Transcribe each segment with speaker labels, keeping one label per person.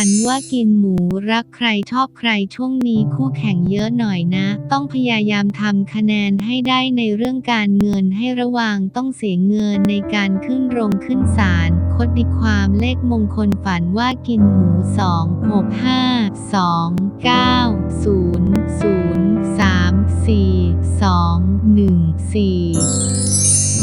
Speaker 1: ฝันว่ากินหมูรักใครชอบใครช่วงนี้คู่แข่งเยอะหน่อยนะ ต้องพยายามทำคะแนนให้ได้ในเรื่องการเงินให้ระวังต้องเสียเงินในการขึ้นโรงขึ้นศาลคดดีความเลขมงคลฝันว่ากินหมูสองหกห้าสองเก้าศูนย์ศูนย์สามสี่สองหนึ่งสี่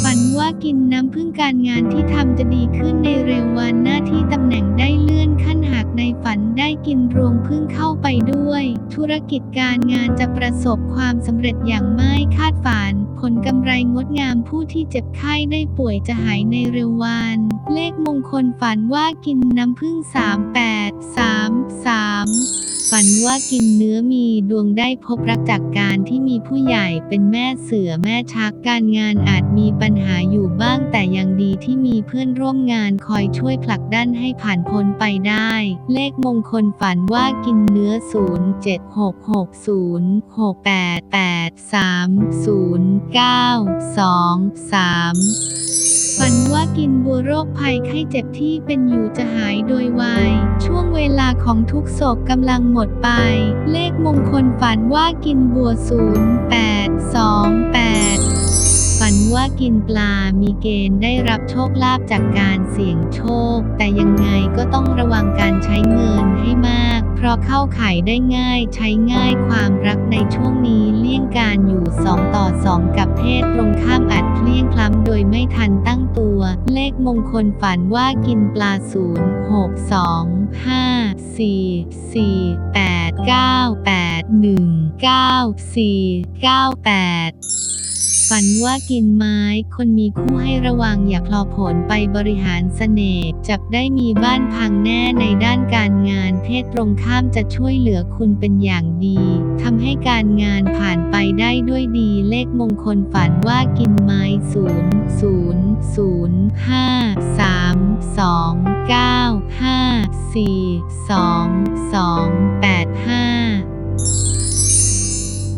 Speaker 1: ฝันว่ากินน้ำพึ่งการงานที่ทำจะดีขึ้นในเร็ววันหน้าที่ตำแหน่งได้เลื่อนขั้น ในฝันได้กินรวงพึ่งเข้าไปด้วย ธุรกิจการงานจะประสบความสำเร็จอย่างไม่คาดฝัน ผลกำไรงดงามผู้ที่เจ็บไข้ได้ป่วยจะหายในเร็ววัน เลขมงคลฝันว่ากินน้ำพึ่ง 38 33 ฝันว่ากินเนื้อมีดวงได้พบรักจากการที่มีผู้ใหญ่เป็นแม่เสือแม่ชักการงานอาจมีปัญหาอยู่บ้างแต่ยังดีที่มีเพื่อนร่วมงานคอยช่วยผลักดันให้ผ่านพ้นไปได้ เลขมงคลฝันว่ากินเนื้อ 0 7 6 6 0 6 8 8 3 0 9 2 3 ฝันว่ากินบัวโรคภัยไข้เจ็บที่เป็นอยู่จะหายโดยไวช่วงเวลาของทุกโศกกำลังหมดไป เลขมงคลฝันว่ากินบัว0 8 2 8ฝันว่ากินปลา มีเกณฑ์ได้รับโชคลาภจากการเสี่ยงโชค แต่ยังไงก็ต้องระวังการใช้เงินให้มาก ราะเข้าขายได้ง่ายใช้ง่ายความรักในช่วงนี้เลี่ยงการอยู่ 2 ต่อ 2 กับเพศตรงข้ามอาจเพลี่ยงพล้ำโดยไม่ทันตั้งตัว เลขมงคลฝันว่ากินปลา0 6 2 5 4 4 8 9 8 1 9 4 9 8 ฝันว่ากินไม้ คนมีคู่ให้ระวังอย่าพลอผลไปบริหารเสน่ห์จับได้มีบ้านพังแน่ในด้านการงานเพศตรงข้ามจะช่วยเหลือคุณเป็นอย่างดีทำให้การงานผ่านไปได้ด้วยดีเลขมงคลฝันว่ากินไม้0 0 0 5 3 2 9 5 4 2 2 8 5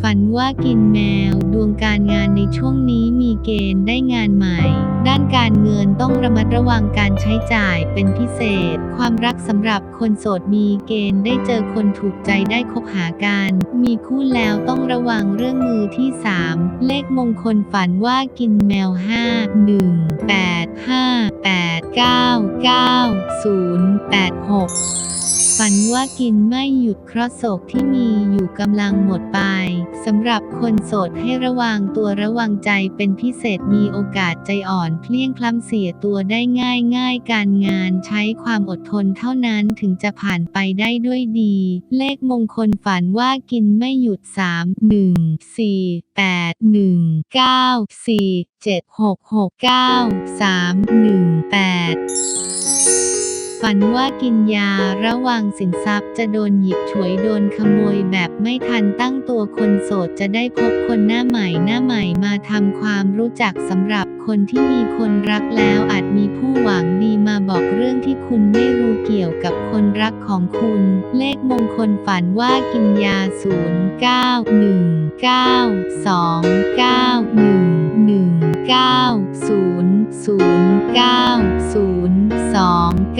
Speaker 1: ฝันว่ากินแมว ดวงการงานในช่วงนี้มีเกณฑ์ได้งานใหม่ ด้านการเงินต้องระมัดระวังการใช้จ่ายเป็นพิเศษ ความรักสำหรับคนโสดมีเกณฑ์ได้เจอคนถูกใจได้คบหากัน มีคู่แล้วต้องระวังเรื่องมือที่ 3 เลขมงคลฝันว่ากินแมว 5 1 8 5 8 9 9 0 8 6ฝันว่ากินไม่หยุดเคราะห์โศกที่มี อยู่กำลังหมดไปสำหรับคนโสดให้ระวังตัวระวังใจเป็นพิเศษมีโอกาสใจอ่อนเพลี่ยงพล้ำเสียตัวได้ง่ายง่ายการงานใช้ความอดทนเท่านั้นถึงจะผ่านไปได้ด้วยดี เลขมงคลฝันว่ากินไม่หยุด 3 1 4 8 1 9 4 7 6 6 9 3 1 8 ฝันว่ากินยาระวังสินทรัพย์จะโดนหยิบฉวยโดนขโมยแบบไม่ทันตั้งตัวคนโสดจะได้พบคนหน้าใหม่หน้าใหม่มาทำความรู้จักสำหรับคนที่มีคนรักแล้วอาจมีผู้หวังดีมาบอกเรื่องที่คุณไม่รู้เกี่ยวกับคนรักของคุณ เลขมงคลฝันว่ากินยา 0 9 1 9 2 9 1 1 9 0 0 9 0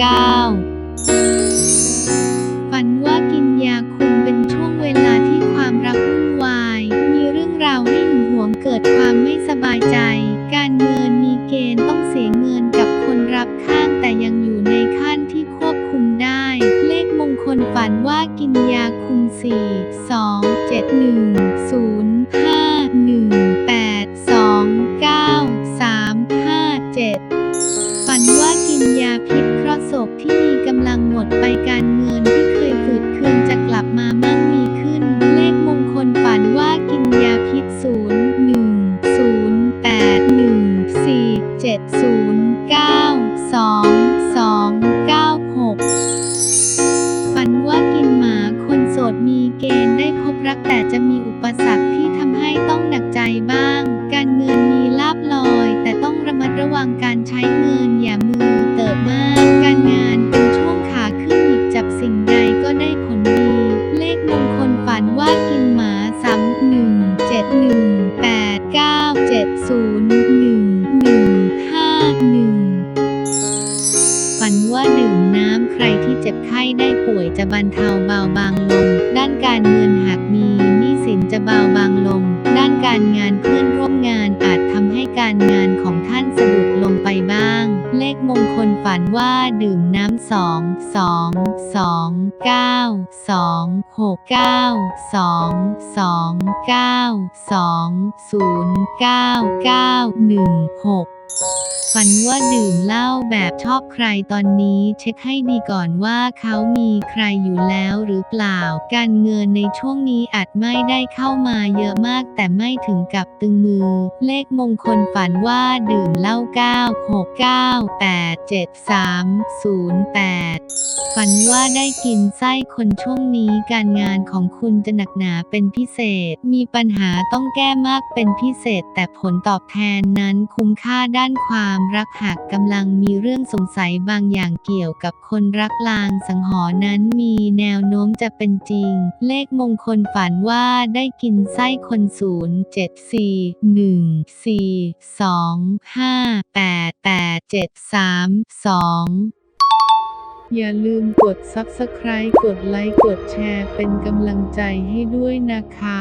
Speaker 1: 2 9ฝันว่ากินยาคุมเป็นช่วงเวลาที่ความรักวุ่นวาย มีเรื่องราวให้หึงหวงเกิดความไม่สบายใจ การเงินมีเกณฑ์ต้องเสียเงินกับคนรับข้างแต่ยังอยู่ในขั้นที่ควบคุมได้ เลขมงคลฝันว่ากินยาคุม 4 2 7 1 0 5 1 8 2 9 3 5 7 ศกที่มีกำลังหมดไปการเงินที่เคยฝืดเคืองจะกลับมามั่งมีขึ้น เลขมงคลฝันว่ากินยาพิษ0 1 0 8 1 4 7 0 9 2 2 9 6ฝันว่ากินหมาคนโสดมีเกณฑ์ได้พบรักแต่จะมีอุปสรรค ว่าดื่มน้ำใครที่เจ็บไข้ได้ป่วยจะบรรเทาเบาบางลง ด้านการเงินหากมีหนี้สินจะเบาบางลง ด้านการงานเพื่อนร่วมงานอาจทำให้การงานของท่านสะดุดลงไปบ้าง เลขมงคลฝันว่าดื่มน้ำสองสองสองเก้าสองหกเก้าสองสองเก้าสองศูนย์เก้าเก้าหนึ่งหก ฝันว่าดื่มเหล้าแบบชอบใครตอนนี้เช็คให้ดีก่อนว่าเขามีใครอยู่แล้วหรือเปล่า การเงินในช่วงนี้อาจไม่ได้เข้ามาเยอะมากแต่ไม่ถึงกับตึงมือ เลขมงคลฝันว่าดื่มเหล้า9 6 9 8 7 3 0 8ฝันว่าได้กินไส้คนช่วงนี้การงานของคุณจะหนักหนาเป็นพิเศษ มีปัญหาต้องแก้มากเป็นพิเศษ แต่ผลตอบแทนนั้นคุ้มค่าด้านความความรักหากกำลังมีเรื่องสงสัยบางอย่างเกี่ยวกับคนรักลางสังหรณ์นั้นมีแนวโน้มจะเป็นจริง เลขมงคลฝันว่าได้กินไส้คนศูนย์เจ็ดสี่หนึ่งสี่สองห้าแปดแปดเจ็ดสามสอง
Speaker 2: อย่าลืมกด Subscribe กดไลค์ กดแชร์เป็นกำลังใจให้ด้วยนะคะ